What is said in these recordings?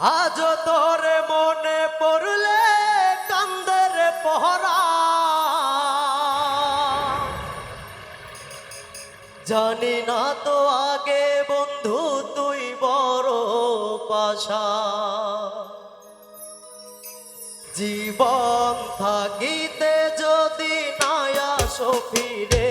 আজ তোর মনে পড়লে কান্দের পহরা। জানি না তো আগে বন্ধু তুই বড় পাশা। জীবন থাকিতে যদি নায়া সফিরে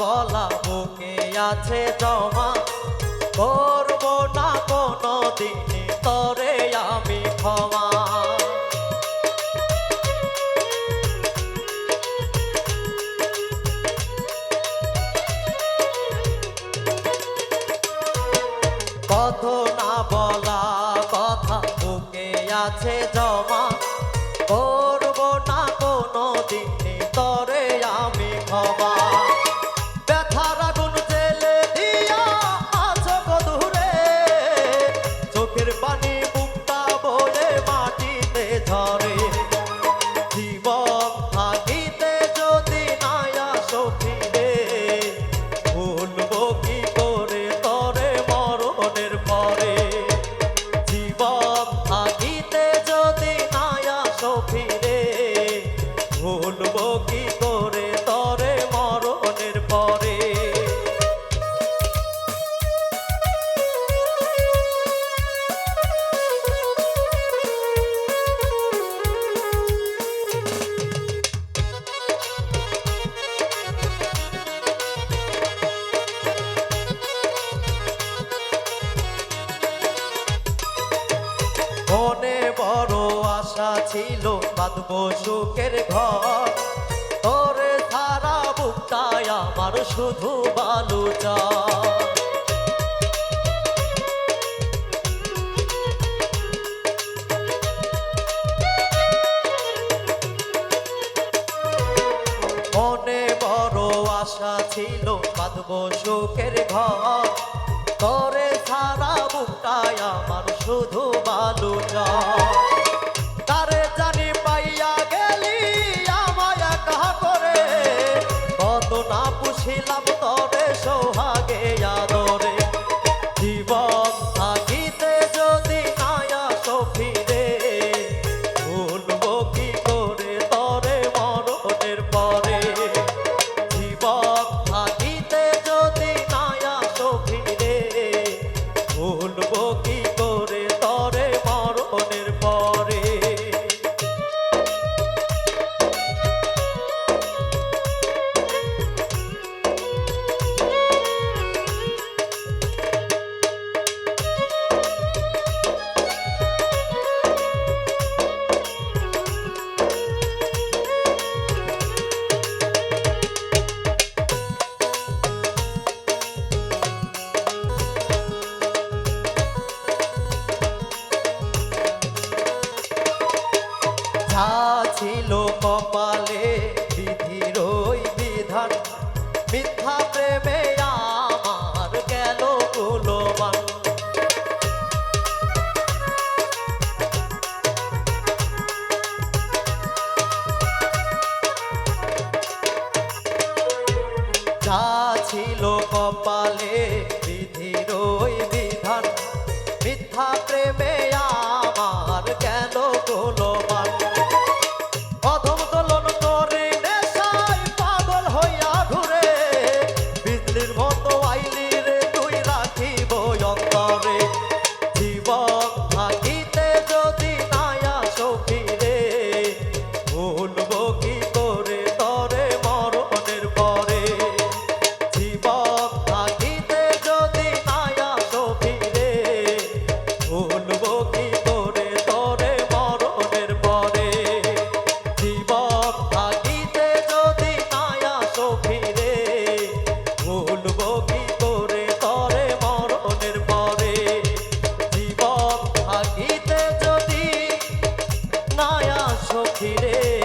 কলা বুকে আছে জমা। করব না কোনো দিন তরে আমি ক্ষমা মনে বড় আশা ছিল, বাঁধব সুখের ঘর। তোরে সারা বুকটায় আমার শুধু বালু মনে বড় আশা ছিল, বাঁধব সুখের ঘর। করে সারা বুকটায় আমার শুধু বালু যায় সখী রে।